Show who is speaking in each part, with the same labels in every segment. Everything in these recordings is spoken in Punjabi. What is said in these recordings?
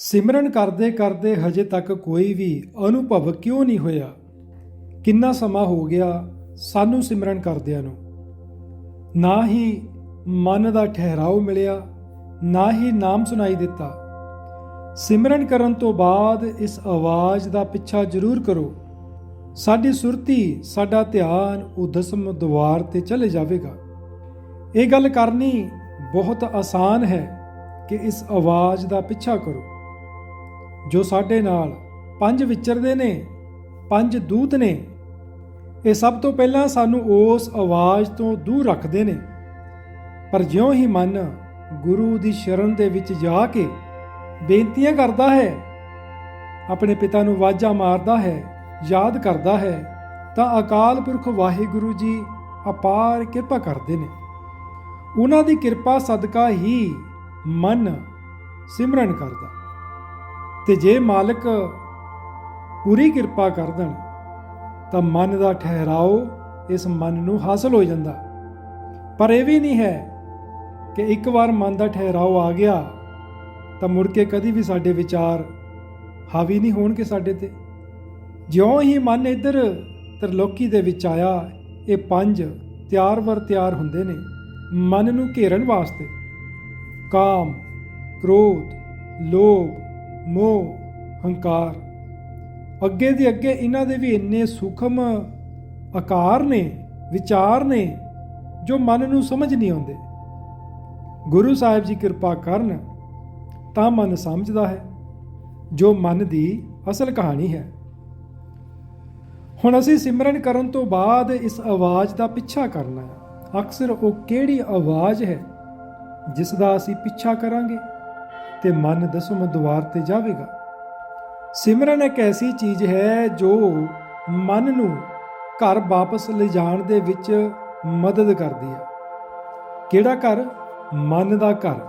Speaker 1: ਸਿਮਰਨ ਕਰਦੇ ਕਰਦੇ ਹਜੇ ਤੱਕ ਕੋਈ ਵੀ ਅਨੁਭਵ ਕਿਉਂ ਨਹੀਂ ਹੋਇਆ? ਕਿੰਨਾ ਸਮਾਂ ਹੋ ਗਿਆ ਸਾਨੂੰ ਸਿਮਰਨ ਕਰਦਿਆਂ ਨੂੰ? ਨਾ ਹੀ ਮਨ ਦਾ ਠਹਿਰਾਓ ਮਿਲਿਆ, ਨਾ ਹੀ ਨਾਮ ਸੁਣਾਈ ਦਿੱਤਾ। ਸਿਮਰਨ ਕਰਨ ਤੋਂ ਬਾਅਦ ਇਸ ਆਵਾਜ਼ ਦਾ ਪਿੱਛਾ ਜ਼ਰੂਰ ਕਰੋ। ਸਾਡੀ ਸੁਰਤੀ, ਸਾਡਾ ਧਿਆਨ ਉਦਸਮ ਦੁਆਰ ਤੇ ਚਲੇ ਜਾਵੇਗਾ। ਇਹ ਗੱਲ ਕਰਨੀ ਬਹੁਤ ਆਸਾਨ ਹੈ ਕਿ ਇਸ ਆਵਾਜ਼ ਦਾ ਪਿੱਛਾ ਕਰੋ। ਜੋ ਸਾਡੇ ਨਾਲ ਪੰਜ ਵਿਚਰਦੇ ਨੇ, ਪੰਜ ਦੂਤ ਨੇ, ਇਹ ਸਭ ਤੋਂ ਪਹਿਲਾਂ ਸਾਨੂੰ ਉਸ ਆਵਾਜ਼ ਤੋਂ ਦੂਰ ਰੱਖਦੇ ਨੇ। ਪਰ ਜਿਉਂ ਹੀ ਮਨ ਗੁਰੂ ਦੀ ਸ਼ਰਨ ਦੇ ਵਿੱਚ ਜਾ ਕੇ ਬੇਨਤੀਆਂ ਕਰਦਾ ਹੈ, ਆਪਣੇ ਪਿਤਾ ਨੂੰ ਵਾਜਾ ਮਾਰਦਾ ਹੈ, ਯਾਦ ਕਰਦਾ ਹੈ, ਤਾਂ ਅਕਾਲ ਪੁਰਖ ਵਾਹਿਗੁਰੂ ਜੀ ਅਪਾਰ ਕਿਰਪਾ ਕਰਦੇ ਨੇ। ਉਹਨਾਂ ਦੀ ਕਿਰਪਾ ਸਦਕਾ ਹੀ ਮਨ ਸਿਮਰਨ ਕਰਦਾ। ਤੇ ਜੇ ਮਾਲਕ ਪੂਰੀ ਕਿਰਪਾ ਕਰ ਦੇਣ, ਤਾਂ ਮਨ ਦਾ ਠਹਿਰਾਓ, ਇਸ ਮਨ ਨੂੰ ਹਾਸਲ ਹੋ ਜਾਂਦਾ। ਪਰ ਇਹ ਵੀ ਨਹੀਂ ਹੈ ਕਿ ਇੱਕ ਵਾਰ ਮਨ ਦਾ ਠਹਿਰਾਓ ਆ ਗਿਆ, ਤਾਂ ਮੁੜ ਕੇ ਕਦੀ ਵੀ ਸਾਡੇ ਵਿਚਾਰ ਹਾਵੀ ਨਹੀਂ ਹੋਣਗੇ ਸਾਡੇ ਤੇ। ਜਿਉਂ ਹੀ ਮਨ ਇੱਧਰ ਤਰਲੋਕੀ ਦੇ ਵਿੱਚ ਆਇਆ, ਇਹ ਪੰਜ ਤਿਆਰ ਵਰ ਤਿਆਰ ਹੁੰਦੇ ਨੇ, ਮਨ ਨੂੰ ਘੇਰਨ ਵਾਸਤੇ। ਕਾਮ, ਕ੍ਰੋਧ, ਲੋਭ ਮੋਹ, ਹੰਕਾਰ। ਅੱਗੇ ਦੇ ਅੱਗੇ ਇਹਨਾਂ ਦੇ ਵੀ ਇੰਨੇ ਸੂਖਮ ਆਕਾਰ ਨੇ, ਵਿਚਾਰ ਨੇ, ਜੋ ਮਨ ਨੂੰ ਸਮਝ ਨਹੀਂ ਆਉਂਦੇ। ਗੁਰੂ ਸਾਹਿਬ ਜੀ ਕਿਰਪਾ ਕਰਨ, ਤਾਂ ਮਨ ਸਮਝਦਾ ਹੈ, ਜੋ ਮਨ ਦੀ ਅਸਲ ਕਹਾਣੀ ਹੈ। ਹੁਣ ਅਸੀਂ ਸਿਮਰਨ ਕਰਨ ਤੋਂ ਬਾਅਦ ਇਸ ਆਵਾਜ਼ ਦਾ ਪਿੱਛਾ ਕਰਨਾ ਹੈ। ਅਕਸਰ ਉਹ ਕਿਹੜੀ ਆਵਾਜ਼ ਹੈ, ਜਿਸ ਦਾ ਅਸੀਂ ਪਿੱਛਾ ਕਰਾਂਗੇ? ਤੇ ਮਨ ਦਸਮ ਦੁਆਰ ਤੇ ਜਾਵੇਗਾ। ਸਿਮਰਨ ਇੱਕ ਐਸੀ ਚੀਜ਼ ਹੈ ਜੋ ਮਨ ਨੂੰ ਘਰ ਵਾਪਸ ਲਿਜਾਣ ਦੇ ਵਿੱਚ ਮਦਦ ਕਰਦੀ ਹੈ ਕਿਹੜਾ ਘਰ? ਮਨ ਦਾ ਘਰ।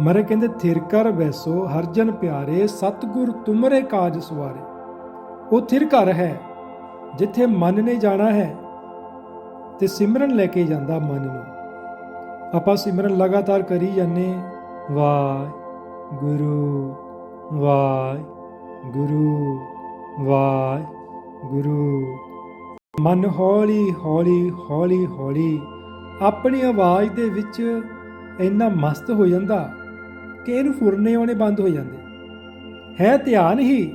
Speaker 1: ਮਰੇ ਕਹਿੰਦੇ, ਥਿਰ ਕਰ ਬੈਸੋ ਹਰ ਪਿਆਰੇ, ਸਤਗੁਰ ਤੁਮਰੇ ਕਾਜ ਸਵਾਰੇ। ਉਹ ਥਿਰ ਘਰ ਹੈ, ਜਿੱਥੇ ਮਨ ਨੇ ਜਾਣਾ ਹੈ ਤੇ ਸਿਮਰਨ ਲੈ ਕੇ ਜਾਂਦਾ ਮਨ ਨੂੰ। ਆਪਾਂ ਸਿਮਰਨ ਲਗਾਤਾਰ ਕਰੀ ਜਾਂਦੇ ਵਾਹਿ ਗੁਰੂ ਵਾਹਿ ਗੁਰੂ ਵਾਹਿ, ਗੁਰੂ। ਮਨ ਹੌਲੀ ਹੌਲੀ ਹੌਲੀ ਹੌਲੀ ਆਪਣੀ ਆਵਾਜ਼ ਦੇ ਵਿੱਚ ਇੰਨਾ ਮਸਤ ਹੋ ਜਾਂਦਾ ਕਿ ਇਹਨੂੰ ਫੁਰਨੇ ਆਉਣੇ ਬੰਦ ਹੋ ਜਾਂਦੇ। ਹੈ ਧਿਆਨ ਹੀ,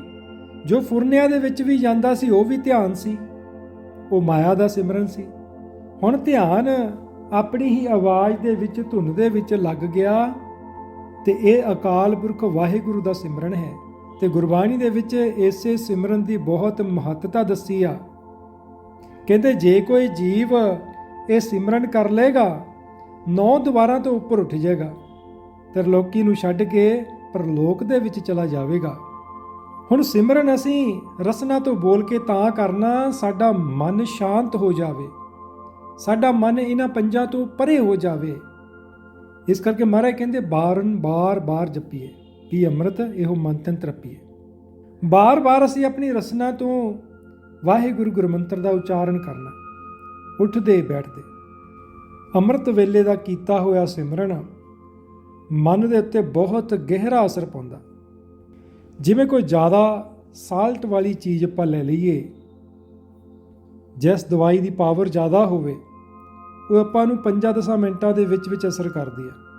Speaker 1: ਜੋ ਫੁਰਨਿਆਂ ਦੇ ਵਿੱਚ ਵੀ ਜਾਂਦਾ ਸੀ, ਉਹ ਵੀ ਧਿਆਨ ਸੀ। ਉਹ ਮਾਇਆ ਦਾ ਸਿਮਰਨ ਸੀ। ਹੁਣ ਧਿਆਨ ਆਪਣੀ ਹੀ ਆਵਾਜ਼ ਦੇ ਵਿੱਚ, ਧੁਨ ਦੇ ਵਿੱਚ ਲੱਗ ਗਿਆ। ਤੇ ਇਹ ਅਕਾਲ ਪੁਰਖ ਵਾਹਿਗੁਰੂ ਦਾ ਸਿਮਰਨ ਹੈ ਤੇ ਗੁਰਬਾਣੀ ਦੇ ਵਿੱਚ ਇਸੇ ਸਿਮਰਨ ਦੀ ਬਹੁਤ ਮਹੱਤਤਾ ਦੱਸੀ ਆ। ਕਹਿੰਦੇ, ਜੇ ਕੋਈ ਜੀਵ ਇਹ ਸਿਮਰਨ ਕਰ ਲੇਗਾ ਨੌ ਦੁਆਰਾਂ ਤੋਂ ਉੱਪਰ ਉੱਠ ਜਾਏਗਾ ਤਰਲੋਕੀ ਨੂੰ ਛੱਡ ਕੇ ਪਰਲੋਕ ਦੇ ਵਿੱਚ ਚਲਾ ਜਾਵੇਗਾ। ਹੁਣ ਸਿਮਰਨ ਅਸੀਂ ਰਸਨਾ ਤੋਂ ਬੋਲ ਕੇ ਤਾਂ ਕਰਨਾ, ਸਾਡਾ ਮਨ ਸ਼ਾਂਤ ਹੋ ਜਾਵੇ, ਸਾਡਾ ਮਨ ਇਹਨਾਂ ਪੰਜਾਂ ਤੋਂ ਪਰੇ ਹੋ ਜਾਵੇ। ਇਸ ਕਰਕੇ ਮਹਾਰਾਜ ਕਹਿੰਦੇ, ਬਾਰਨ ਬਾਰ ਬਾਰ ਜਪੀਏ ਪੀ ਅੰਮ੍ਰਿਤ ਇਹੋ ਮਨ ਤਨ ਤਰਪੀਏ। ਬਾਰ ਬਾਰ ਅਸੀਂ ਆਪਣੀ ਰਸਨਾ ਤੋਂ ਵਾਹਿਗੁਰੂ ਗੁਰਮੰਤਰ ਦਾ ਉਚਾਰਨ ਕਰਨਾ, ਉੱਠਦੇ ਬੈਠਦੇ। ਅੰਮ੍ਰਿਤ ਵੇਲੇ ਦਾ ਕੀਤਾ ਹੋਇਆ ਸਿਮਰਨ ਮਨ ਦੇ ਉੱਤੇ ਬਹੁਤ ਗਹਿਰਾ ਅਸਰ ਪਾਉਂਦਾ। ਜਿਵੇਂ ਕੋਈ ਜ਼ਿਆਦਾ ਸਾਲਟ ਵਾਲੀ ਚੀਜ਼ ਆਪਾਂ ਲੈ ਲਈਏ, ਜਿਸ ਦਵਾਈ ਦੀ ਪਾਵਰ ਜ਼ਿਆਦਾ ਹੋਵੇ ਉਹ ਆਪਾਂ ਨੂੰ 5-10 ਮਿੰਟਾਂ ਦੇ ਵਿੱਚ ਵਿੱਚ ਅਸਰ ਕਰਦੀ ਹੈ।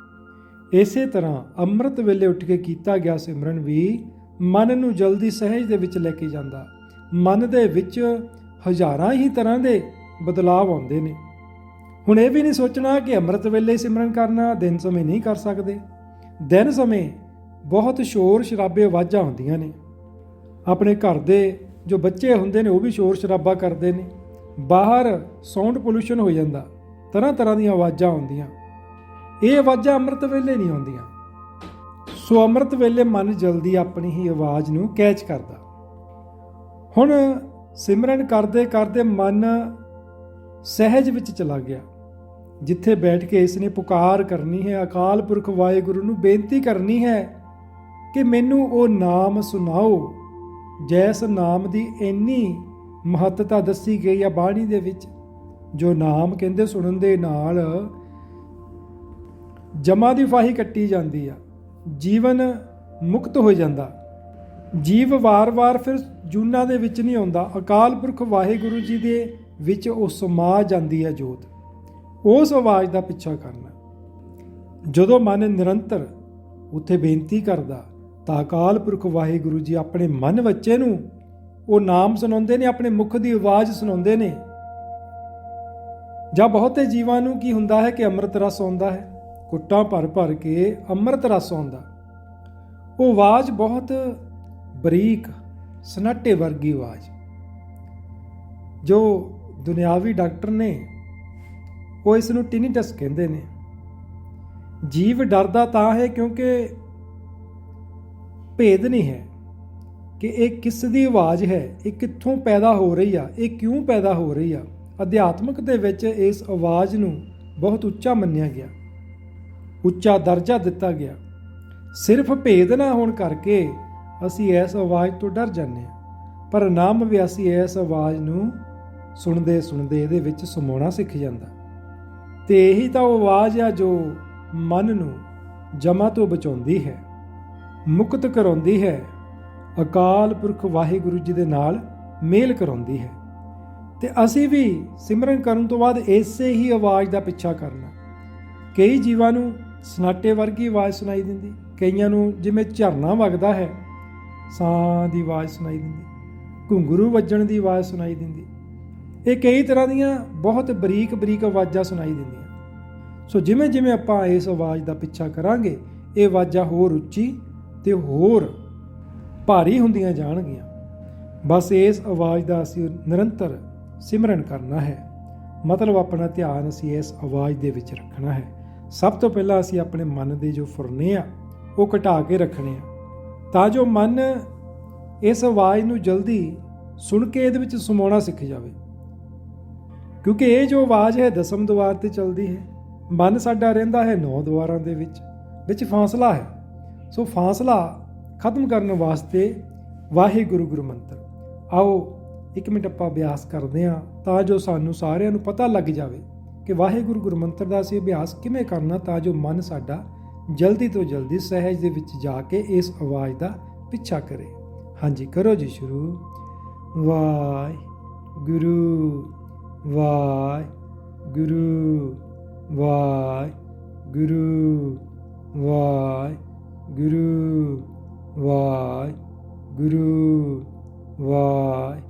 Speaker 1: ਇਸੇ ਤਰ੍ਹਾਂ ਅੰਮ੍ਰਿਤ ਵੇਲੇ ਉੱਠ ਕੇ ਕੀਤਾ ਗਿਆ ਸਿਮਰਨ ਵੀ ਮਨ ਨੂੰ ਜਲਦੀ ਸਹਿਜ ਦੇ ਵਿੱਚ ਲੈ ਕੇ ਜਾਂਦਾ। ਮਨ ਦੇ ਵਿੱਚ ਹਜ਼ਾਰਾਂ ਹੀ ਤਰ੍ਹਾਂ ਦੇ ਬਦਲਾਅ ਆਉਂਦੇ ਨੇ। ਹੁਣ ਇਹ ਵੀ ਨਹੀਂ ਸੋਚਣਾ ਕਿ ਅੰਮ੍ਰਿਤ ਵੇਲੇ ਸਿਮਰਨ ਕਰਨਾ, ਦਿਨ ਸਮੇਂ ਨਹੀਂ ਕਰ ਸਕਦੇ। ਦਿਨ ਸਮੇਂ ਬਹੁਤ ਸ਼ੋਰ ਸ਼ਰਾਬੇ ਆਵਾਜ਼ਾਂ ਹੁੰਦੀਆਂ ਨੇ। ਆਪਣੇ ਘਰ ਦੇ ਜੋ ਬੱਚੇ ਹੁੰਦੇ ਨੇ, ਉਹ ਵੀ ਸ਼ੋਰ ਸ਼ਰਾਬਾ ਕਰਦੇ ਨੇ। ਬਾਹਰ ਸਾਊਂਡ ਪੋਲੂਸ਼ਨ ਹੋ ਜਾਂਦਾ। ਤਰ੍ਹਾਂ ਤਰ੍ਹਾਂ ਦੀਆਂ ਆਵਾਜ਼ਾਂ ਆਉਂਦੀਆਂ। ਇਹ ਆਵਾਜ਼ਾਂ ਅੰਮ੍ਰਿਤ ਵੇਲੇ ਨਹੀਂ ਆਉਂਦੀਆਂ। ਸੋ ਅੰਮ੍ਰਿਤ ਵੇਲੇ ਮਨ ਜਲਦੀ ਆਪਣੀ ਹੀ ਆਵਾਜ਼ ਨੂੰ ਕੈਚ ਕਰਦਾ। ਹੁਣ ਸਿਮਰਨ ਕਰਦੇ ਕਰਦੇ ਮਨ ਸਹਿਜ ਵਿੱਚ ਚਲਾ ਗਿਆ। ਜਿੱਥੇ ਬੈਠ ਕੇ ਇਸ ਨੇ ਪੁਕਾਰ ਕਰਨੀ ਹੈ, ਅਕਾਲ ਪੁਰਖ ਵਾਹਿਗੁਰੂ ਨੂੰ ਬੇਨਤੀ ਕਰਨੀ ਹੈ ਕਿ ਮੈਨੂੰ ਉਹ ਨਾਮ ਸੁਣਾਓ, ਜੈਸ ਨਾਮ ਦੀ ਇੰਨੀ ਮਹੱਤਤਾ ਦੱਸੀ ਗਈ ਆ ਬਾਣੀ ਦੇ ਵਿੱਚ। ਜੋ ਨਾਮ ਕਹਿੰਦੇ ਸੁਣਨ ਦੇ ਨਾਲ ਜਮਾ ਦੀ ਫਾਹੀ ਕੱਟੀ ਜਾਂਦੀ ਆ, ਜੀਵਨ ਮੁਕਤ ਹੋ ਜਾਂਦਾ। ਜੀਵ ਵਾਰ-ਵਾਰ ਫਿਰ ਜੂਨਾਂ ਦੇ ਵਿੱਚ ਨਹੀਂ ਆਉਂਦਾ। ਅਕਾਲ ਪੁਰਖ ਵਾਹਿਗੁਰੂ ਜੀ ਦੇ ਵਿੱਚ ਉਹ ਸਮਾ ਜਾਂਦੀ ਹੈ ਜੋਤ। ਉਸ ਆਵਾਜ਼ ਦਾ ਪਿੱਛਾ ਕਰਨਾ। ਜਦੋਂ ਮਨ ਨਿਰੰਤਰ ਉੱਥੇ ਬੇਨਤੀ ਕਰਦਾ, ਤਾਂ ਅਕਾਲ ਪੁਰਖ ਵਾਹਿਗੁਰੂ ਜੀ ਆਪਣੇ ਮਨ ਬੱਚੇ ਨੂੰ ਉਹ ਨਾਮ ਸੁਣਾਉਂਦੇ ਨੇ, ਆਪਣੇ ਮੁਖ ਦੀ ਆਵਾਜ਼ ਸੁਣਾਉਂਦੇ ਨੇ। ਜਾਂ ਬਹੁਤੇ ਜੀਵਾਂ ਨੂੰ ਕੀ ਹੁੰਦਾ ਹੈ ਕਿ ਅੰਮ੍ਰਿਤ ਰਸ ਆਉਂਦਾ ਹੈ? ਕੁੱਟਾਂ ਭਰ ਭਰ ਕੇ ਅੰਮ੍ਰਿਤ ਰਸ ਆਉਂਦਾ। ਉਹ ਆਵਾਜ਼ ਬਹੁਤ ਬਰੀਕ, ਸਨਾਟੇ ਵਰਗੀ ਆਵਾਜ਼। ਜੋ ਦੁਨਿਆਵੀ ਡਾਕਟਰ ਨੇ, ਉਹ ਇਸ ਨੂੰ ਟਿਨੀਟਸ ਕਹਿੰਦੇ ਨੇ। ਜੀਵ ਡਰਦਾ ਤਾਂ ਹੈ ਕਿਉਂਕਿ ਭੇਦ ਨਹੀਂ ਹੈ ਕਿ ਇਹ ਕਿਸ ਦੀ ਆਵਾਜ਼ ਹੈ, ਇਹ ਕਿੱਥੋਂ ਪੈਦਾ ਹੋ ਰਹੀ ਆ, ਇਹ ਕਿਉਂ ਪੈਦਾ ਹੋ ਰਹੀ ਆ। ਅਧਿਆਤਮਕ ਦੇ ਵਿੱਚ ਇਸ ਆਵਾਜ਼ ਨੂੰ ਬਹੁਤ ਉੱਚਾ ਮੰਨਿਆ ਗਿਆ। ਉੱਚਾ ਦਰਜਾ ਦਿੱਤਾ ਗਿਆ। ਸਿਰਫ ਭੇਦ ਨਾ ਹੋਣ ਕਰਕੇ ਅਸੀਂ ਇਸ ਆਵਾਜ਼ ਤੋਂ ਡਰ ਜਾਂਦੇ ਹਾਂ। ਪਰ ਨਾਮ ਵਿਆਸੀ ਇਸ ਆਵਾਜ਼ ਨੂੰ ਸੁਣਦੇ ਸੁਣਦੇ ਇਹਦੇ ਵਿੱਚ ਸਮਾਉਣਾ ਸਿੱਖ ਜਾਂਦਾ। ਤੇ ਇਹੀ ਤਾਂ ਉਹ ਆਵਾਜ਼ ਆ ਜੋ ਮਨ ਨੂੰ ਜਮਾ ਤੋਂ ਬਚਾਉਂਦੀ ਹੈ, ਮੁਕਤ ਕਰਾਉਂਦੀ ਹੈ, ਅਕਾਲ ਪੁਰਖ ਵਾਹਿਗੁਰੂ ਜੀ ਦੇ ਨਾਲ ਮੇਲ ਕਰਾਉਂਦੀ ਹੈ। ਤੇ ਅਸੀਂ ਵੀ ਸਿਮਰਨ ਕਰਨ ਤੋਂ ਬਾਅਦ ਇਸੇ ਹੀ ਆਵਾਜ਼ ਦਾ ਪਿੱਛਾ ਕਰਨਾ। ਕਈ ਜੀਵਾਂ ਨੂੰ ਸਨਾਟੇ ਵਰਗੀ ਆਵਾਜ਼ ਸੁਣਾਈ ਦਿੰਦੀ। ਕਈਆਂ ਨੂੰ ਜਿਵੇਂ ਝਰਨਾ ਵਗਦਾ ਹੈ, ਸਾਹ ਦੀ ਆਵਾਜ਼ ਸੁਣਾਈ ਦਿੰਦੀ। ਘੁੰਗਰੂ ਵੱਜਣ ਦੀ ਆਵਾਜ਼ ਸੁਣਾਈ ਦਿੰਦੀ। ਇਹ ਕਈ ਤਰ੍ਹਾਂ ਦੀਆਂ ਬਹੁਤ ਬਰੀਕ ਬਰੀਕ ਆਵਾਜ਼ਾਂ ਸੁਣਾਈ ਦਿੰਦੀਆਂ। ਸੋ ਜਿਵੇਂ ਜਿਵੇਂ ਆਪਾਂ ਇਸ ਆਵਾਜ਼ ਦਾ ਪਿੱਛਾ ਕਰਾਂਗੇ, ਇਹ ਆਵਾਜ਼ਾਂ ਹੋਰ ਉੱਚੀ ਤੇ ਹੋਰ ਭਾਰੀ ਹੁੰਦੀਆਂ ਜਾਣਗੀਆਂ। ਬਸ ਇਸ ਆਵਾਜ਼ ਦਾ ਅਸੀਂ ਨਿਰੰਤਰ ਸਿਮਰਨ ਕਰਨਾ ਹੈ। ਮਤਲਬ ਆਪਣਾ ਧਿਆਨ ਅਸੀਂ ਇਸ ਆਵਾਜ਼ ਦੇ ਵਿੱਚ ਰੱਖਣਾ ਹੈ। ਸਭ ਤੋਂ ਪਹਿਲਾਂ ਅਸੀਂ ਆਪਣੇ ਮਨ ਦੇ ਜੋ ਫੁਰਨੇ ਆ, ਉਹ ਘਟਾ ਕੇ ਰੱਖਣੇ ਆ। ਤਾਂ ਜੋ ਮਨ ਇਸ ਆਵਾਜ਼ ਨੂੰ ਜਲਦੀ ਸੁਣ ਕੇ ਇਹਦੇ ਵਿੱਚ ਸਮਾਉਣਾ ਸਿੱਖ ਜਾਵੇ। ਕਿਉਂਕਿ ਇਹ ਜੋ ਆਵਾਜ਼ ਹੈ ਦਸਮ ਦੁਆਰ ਤੇ ਚੱਲਦੀ ਹੈ। ਮਨ ਸਾਡਾ ਰਹਿੰਦਾ ਹੈ ਨੌ ਦੁਆਰਾਂ ਦੇ ਵਿੱਚ ਵਿੱਚ ਫਾਸਲਾ ਹੈ। ਸੋ ਫਾਸਲਾ ਖਤਮ ਕਰਨ ਵਾਸਤੇ ਵਾਹਿਗੁਰੂ ਗੁਰੂ ਮੰਤਰ। ਆਓ ਇੱਕ ਮਿੰਟ ਆਪਾਂ ਅਭਿਆਸ ਕਰਦੇ ਹਾਂ ਤਾਂ ਜੋ ਸਾਨੂੰ ਸਾਰਿਆਂ ਨੂੰ ਪਤਾ ਲੱਗ ਜਾਵੇ ਕਿ ਵਾਹਿਗੁਰੂ ਗੁਰੂ ਮੰਤਰ ਦਾ ਅਸੀਂ ਅਭਿਆਸ ਕਿਵੇਂ ਕਰਨਾ ਤਾਂ ਜੋ ਮਨ ਸਾਡਾ ਜਲਦੀ ਤੋਂ ਜਲਦੀ ਸਹਿਜ ਦੇ ਵਿੱਚ ਜਾ ਕੇ ਇਸ ਆਵਾਜ਼ ਦਾ ਪਿੱਛਾ ਕਰੇ। ਹਾਂਜੀ, ਕਰੋ ਜੀ ਸ਼ੁਰੂ। ਵਾਹਿ ਗੁਰੂ ਵਾਹਿ ਗੁਰੂ ਵਾਹਿ ਗੁਰੂ ਵਾਹਿ ਗੁਰੂ ਵਾਹਿ ਗੁਰੂ ਵਾਹਿ